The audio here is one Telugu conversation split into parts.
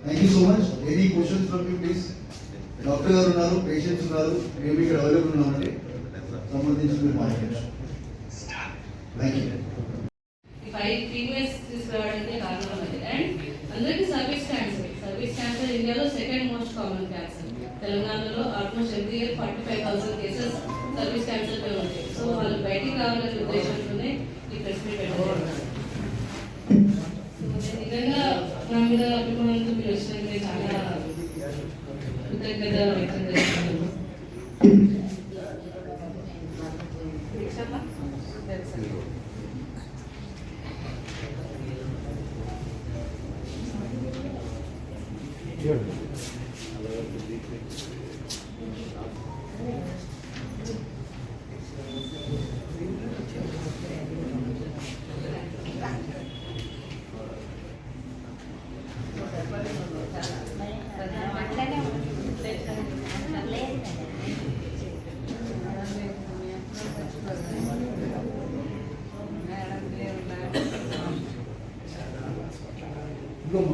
Thank you so much any questions from you please doctor గారు ఉన్నారు పేషెంట్స్ ఉన్నారు మేము ఇక్కడ అవైలబుల్ ఉన్నామండి సంబంధించి మీరు మాట్లాడచ్చు థ్యాంక్ యూ ఈ ఫైవ్ ఫీమేల్స్ తీసుకురావడానికి కారణం అది అండ్ అందరికీ సర్వీస్ క్యాన్సర్ సర్వీస్ క్యాన్సర్ ఇండియాలో సెకండ్ మోస్ట్ కామన్ క్యాన్సర్ తెలంగాణలో almost every year forty five thousand cases cervix cancer పై ఉంటాయి. సో వాళ్ళు బయటికి రావాలనే ఉద్దేశంతోనే ఈ ప్రెస్ మీట్ నిజంగా నా మీద అభిమానంతో మీరు వచ్చినందుకు చాలా కృతజ్ఞత ఇంకో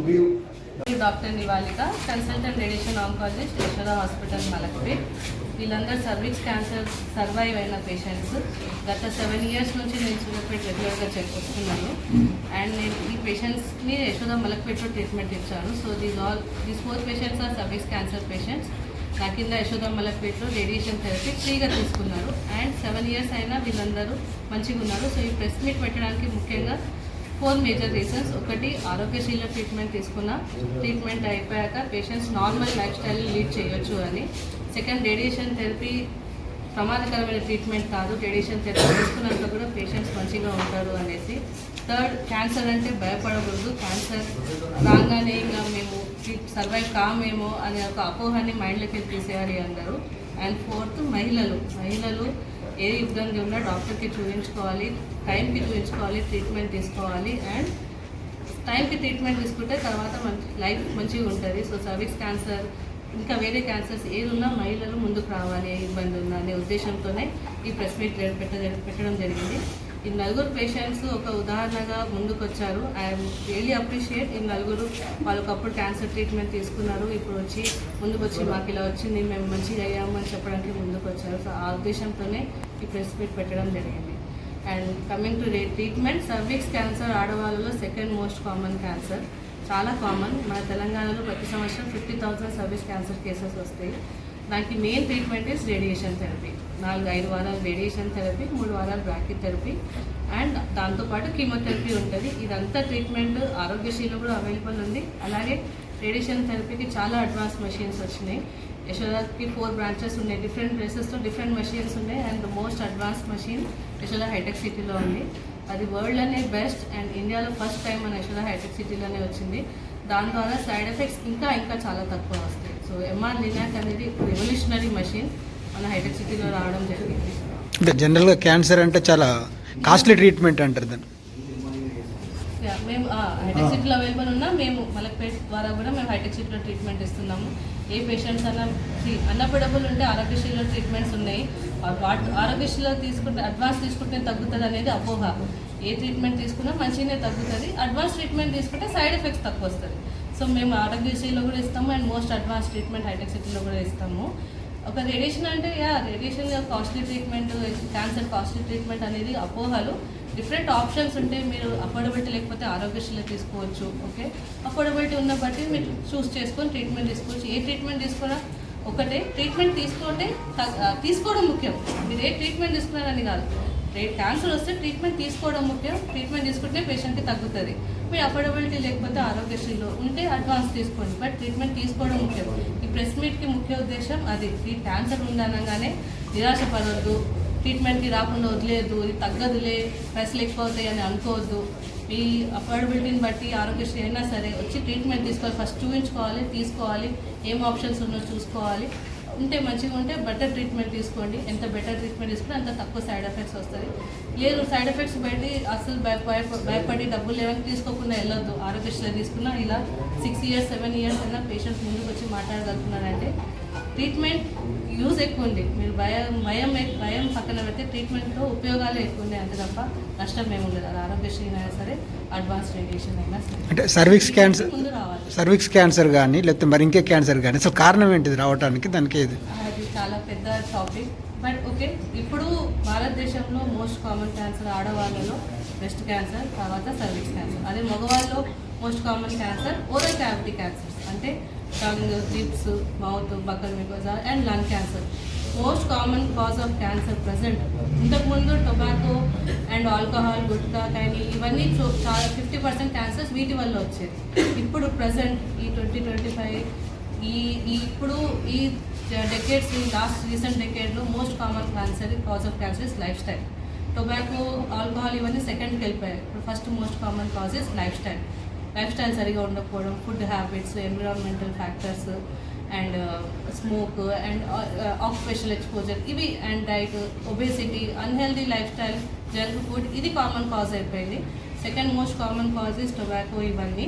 మీరు doctor Nivalika consultant radiation oncologist Yashoda hospital Malakpet. వీళ్ళందరూ సర్వీస్ క్యాన్సర్ సర్వైవ్ అయిన పేషెంట్స్. గత సెవెన్ ఇయర్స్ నుంచి నేను సూర్యాపేట రెగ్యులర్గా చెక్ వస్తున్నాను. అండ్ నేను ఈ పేషెంట్స్ని యశోద మలక్పేట్లో ట్రీట్మెంట్ ఇచ్చాను so these all these four patients are cervix cancer patients నా కింద యశోద మలక్పేట్లో రేడియేషన్ థెరపీ ఫ్రీగా తీసుకున్నారు. అండ్ సెవెన్ ఇయర్స్ అయినా వీళ్ళందరూ మంచిగా ఉన్నారు సో ఈ ప్రెస్ మీట్ పెట్టడానికి ముఖ్యంగా ఫోర్ మేజర్ రీజన్స్. ఒకటి ఆరోగ్యశీల ట్రీట్మెంట్ తీసుకున్న. ట్రీట్మెంట్ అయిపోయాక patients normal life style lead చేయొచ్చు అని. సెకండ్ రేడియేషన్ థెరపీ ప్రమాదకరమైన ట్రీట్మెంట్ కాదు. రేడియేషన్ థెరపీ తీసుకున్నాక కూడా పేషెంట్స్ మంచిగా ఉంటారు అనేసి. థర్డ్ క్యాన్సర్ అంటే భయపడకూడదు. క్యాన్సర్ రాగానే ఇంకా మేము సర్వైవ్ కామేమో అనే ఒక అపోహాన్ని మైండ్లోకి తీసేయాలి అందరూ. అండ్ ఫోర్త్ మహిళలు. మహిళలు ఏ ఇబ్బంది ఉన్నా డాక్టర్కి చూపించుకోవాలి టైంకి చూపించుకోవాలి ట్రీట్మెంట్ తీసుకోవాలి అండ్ టైంకి ట్రీట్మెంట్ తీసుకుంటే తర్వాత మంచి లైఫ్ మంచిగా ఉంటుంది. సో సర్వీస్ క్యాన్సర్ ఇంకా వేరే క్యాన్సర్స్ ఏదున్నా మహిళలు ముందుకు రావాలి ఏ ఇబ్బంది ఉన్నా అనే ఉద్దేశంతోనే ఈ ప్రెస్ మీట్ పెట్ట పెట్టడం జరిగింది. ఈ నలుగురు పేషెంట్స్ ఒక ఉదాహరణగా ముందుకు వచ్చారు ఐఎమ్ రియలీ అప్రిషియేట్ ఈ నలుగురు వాళ్ళకప్పుడు క్యాన్సర్ ట్రీట్మెంట్ తీసుకున్నారు. ఇప్పుడు వచ్చి ముందుకు వచ్చి మాకు ఇలా వచ్చింది మేము మంచిగా అయ్యాము అని చెప్పడానికి ముందుకు వచ్చారు సో ఆ ఉద్దేశంతోనే ఈ ప్రెస్ మీట్ పెట్టడం జరిగింది. And coming to ray treatment cervix cancer ఆడవాళ్ళలో సెకండ్ మోస్ట్ కామన్ క్యాన్సర్ చాలా కామన్ మన తెలంగాణలో ప్రతి సంవత్సరం fifty thousand cervix cancer cases వస్తాయి. దానికి main treatment is radiation therapy నాలుగు ఐదు వారాలు రేడియేషన్ థెరపీ మూడు వారాలు బ్రాకెట్ థెరపీ అండ్ దాంతోపాటు కీమోథెరపీ ఉంటుంది. ఇదంతా ట్రీట్మెంట్ ఆరోగ్యశ్రీలో కూడా అవైలబుల్ ఉంది. అలాగే రేడియేషన్ థెరపీకి చాలా అడ్వాన్స్ మెషిన్స్ వచ్చినాయి. యశోదాకి ఫోర్ బ్రాంచెస్ ఉన్నాయి. డిఫరెంట్ ప్లేసెస్లో డిఫరెంట్ మెషిన్స్ ఉన్నాయి. And most advance machine Yashoda Hitech సిటీలో ఉంది. అది వరల్డ్లోనే బెస్ట్ అండ్ ఇండియాలో ఫస్ట్ టైం మన యశోద హైటెక్ సిటీలోనే వచ్చింది. దాని ద్వారా సైడ్ ఎఫెక్ట్స్ ఇంకా ఇంకా చాలా తక్కువ వస్తాయి. సో ఎంఆర్ లినాక్ అనేది రెవల్యూషనరీ మెషిన్ మన హైటెక్ సిటీలో రావడం జరిగింది. అంటే జనరల్గా క్యాన్సర్ అంటే చాలా కాస్ట్లీ ట్రీట్మెంట్ అంటారు దాన్ని. మేము హైటెక్ సిటీలో అవైలబుల్ ఉన్నా మేము మలక్పేట్ ద్వారా కూడా మేము హైటెక్ సిటీలో ట్రీట్మెంట్ ఇస్తున్నాము. ఏ పేషెంట్స్ అన్న అన్నపడబుల్ ఉంటే ఆరోగ్యశ్రీలో ట్రీట్మెంట్స్ ఉన్నాయి. ఆరోగ్యశ్రీలో తీసుకుంటే అడ్వాన్స్ తీసుకుంటే తగ్గుతుంది అనేది అపోహ. ఏ ట్రీట్మెంట్ తీసుకున్నా మంచిగానే తగ్గుతుంది. అడ్వాన్స్ ట్రీట్మెంట్ తీసుకుంటే సైడ్ ఎఫెక్ట్స్ తక్కువ వస్తుంది సో మేము ఆరోగ్యశ్రీలో కూడా ఇస్తాము and most advance treatment Hitech సిటీలో కూడా ఇస్తాము. ఒక రేడియేషన్ అంటే yeah radiation costly treatment cancer costly treatment అనేది అపోహలు. డిఫరెంట్ ఆప్షన్స్ ఉంటే మీరు అఫోర్డబిలిటీ లేకపోతే ఆరోగ్యశ్రీలో తీసుకోవచ్చు ఓకే? అఫోర్డబిలిటీ ఉన్న బట్టి మీరు చూస్ చేసుకొని ట్రీట్మెంట్ తీసుకోవచ్చు. ఏ ట్రీట్మెంట్ తీసుకున్నా ఒకటే ట్రీట్మెంట్ తీసుకుంటే తగ్- తీసుకోవడం ముఖ్యం. మీరు ఏ ట్రీట్మెంట్ తీసుకున్నారని కాదు. క్యాన్సర్ వస్తే ట్రీట్మెంట్ తీసుకోవడం ముఖ్యం. ట్రీట్మెంట్ తీసుకుంటే పేషెంట్కి తగ్గుతుంది. మీరు అఫోర్డబిలిటీ లేకపోతే ఆరోగ్యశ్రీలో ఉంటే అడ్వాన్స్ తీసుకోండి. బట్ ట్రీట్మెంట్ తీసుకోవడం ముఖ్యం. ఈ ప్రెస్ మీట్కి ముఖ్య ఉద్దేశం అది. ఈ క్యాన్సర్ ఉందనగానే నిరాశ పడవద్దు ట్రీట్మెంట్కి రాకుండా వదిలేదు ఇది తగ్గదులే. పైసలు ఎక్కువ అవుతాయి అని అనుకోవద్దు మీ అఫోర్డబిలిటీని బట్టి ఆరోగ్యశ్రీ అయినా సరే వచ్చి ట్రీట్మెంట్ తీసుకోవాలి. ఫస్ట్ చూపించుకోవాలి తీసుకోవాలి. ఏం ఆప్షన్స్ ఉన్నో చూసుకోవాలి. ఉంటే మంచిగా ఉంటే బెటర్ ట్రీట్మెంట్ తీసుకోండి. ఎంత బెటర్ ట్రీట్మెంట్ తీసుకుంటే అంత తక్కువ సైడ్ ఎఫెక్ట్స్ వస్తుంది లేదు సైడ్ ఎఫెక్ట్స్ బయట అసలు భయ- భయపడి డబ్బులు ఏమైనా తీసుకోకుండా వెళ్ళొద్దు. ఆరోగ్యశ్రీ తీసుకున్నా ఇలా సిక్స్ ఇయర్స్ సెవెన్ ఇయర్స్ అయినా పేషెంట్స్ ముందుకు వచ్చి మాట్లాడగలుగుతున్నారంటే ట్రీట్మెంట్ యూజ్ ఎక్కువ ఉంది. మీరు భయం భయం భయం పక్కన పెడితే ట్రీట్మెంట్లో ఉపయోగాలు ఎక్కువ ఉన్నాయి అంతే తప్ప నష్టం ఏమి ఉండదు. అది ఆరోగ్యశ్రీ అయినా సరే అడ్వాన్స్ రేడియేషన్ అయినా సరే. అంటే సర్విక్స్ క్యాన్సర్ ముందు రావాలి. సర్విక్స్ క్యాన్సర్ కానీ లేకపోతే మరి ఇంకే క్యాన్సర్ కానీ అసలు కారణం ఏంటిది రావడానికి దానికి ఏది? అది చాలా పెద్ద టాపిక్ బట్ ఓకే ఇప్పుడు భారతదేశంలో మోస్ట్ కామన్ క్యాన్సర్ ఆడవాళ్ళలో బ్రెస్ట్ క్యాన్సర్ తర్వాత సర్విక్స్ క్యాన్సర్ అదే మగవాళ్ళలో most common cancer oral cavity cancers అంటే tongue lips mouth buccal mucosa and lung cancer most common cause of cancer present ఇంతకుముందు టొబాకో అండ్ ఆల్కహాల్ గుట్కా కానీ ఇవన్నీ చాలా ఫిఫ్టీ పర్సెంట్ క్యాన్సర్స్ వీటి వల్ల వచ్చేది. ఇప్పుడు ప్రజెంట్ ఈ ట్వంటీ ట్వంటీ ఫైవ్ ఈ ఈ ఇప్పుడు ఈ డెకేడ్స్ ఈ last recent డెకేడ్లో most common cancer cause of cancer is lifestyle tobacco alcohol ఇవన్నీ సెకండ్కి వెళ్ళిపోయాయి. ఇప్పుడు first most common cause is lifestyle lifestyle సరిగా ఉండకపోవడం food habits environmental factors and uh, smoke and uh, uh, occupational exposure ఇవి and diet obesity unhealthy lifestyle junk food ఇది కామన్ కాజ్ అయిపోయింది. Second most common cause is tobacco ఇవన్నీ.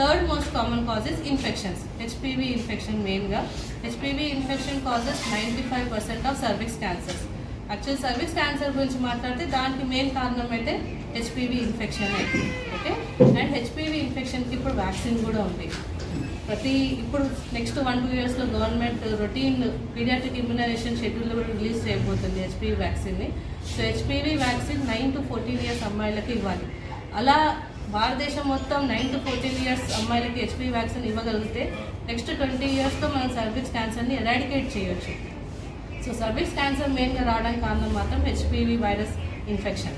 Third most common cause is infections HPV infection మెయిన్గా HPV infection causes ninety five percent of cervix cancers actual cervix cancer గురించి మాట్లాడితే దానికి మెయిన్ కారణం అయితే HPV infection okay and HPV ఇన్ఫెక్షన్కి ఇప్పుడు వ్యాక్సిన్ కూడా ఉంది. ప్రతి ఇప్పుడు నెక్స్ట్ వన్ టూ ఇయర్స్లో government routine paediatric immunisation schedule కూడా రిలీజ్ చేయబోతుంది HPV వ్యాక్సిన్ని so HPV vaccine nine to fourteen years అమ్మాయిలకి ఇవ్వాలి. అలా భారతదేశం మొత్తం నైన్ టు ఫోర్టీన్ ఇయర్స్ అమ్మాయిలకి హెచ్పివి వ్యాక్సిన్ ఇవ్వగలిగితే నెక్స్ట్ ట్వంటీ ఇయర్స్తో మనం సర్వీస్ క్యాన్సర్ని ఎరాడికేట్ చేయొచ్చు. సో సర్వీస్ క్యాన్సర్ మెయిన్గా రావడానికి కారణం మాత్రం హెచ్పివి వైరస్ ఇన్ఫెక్షన్.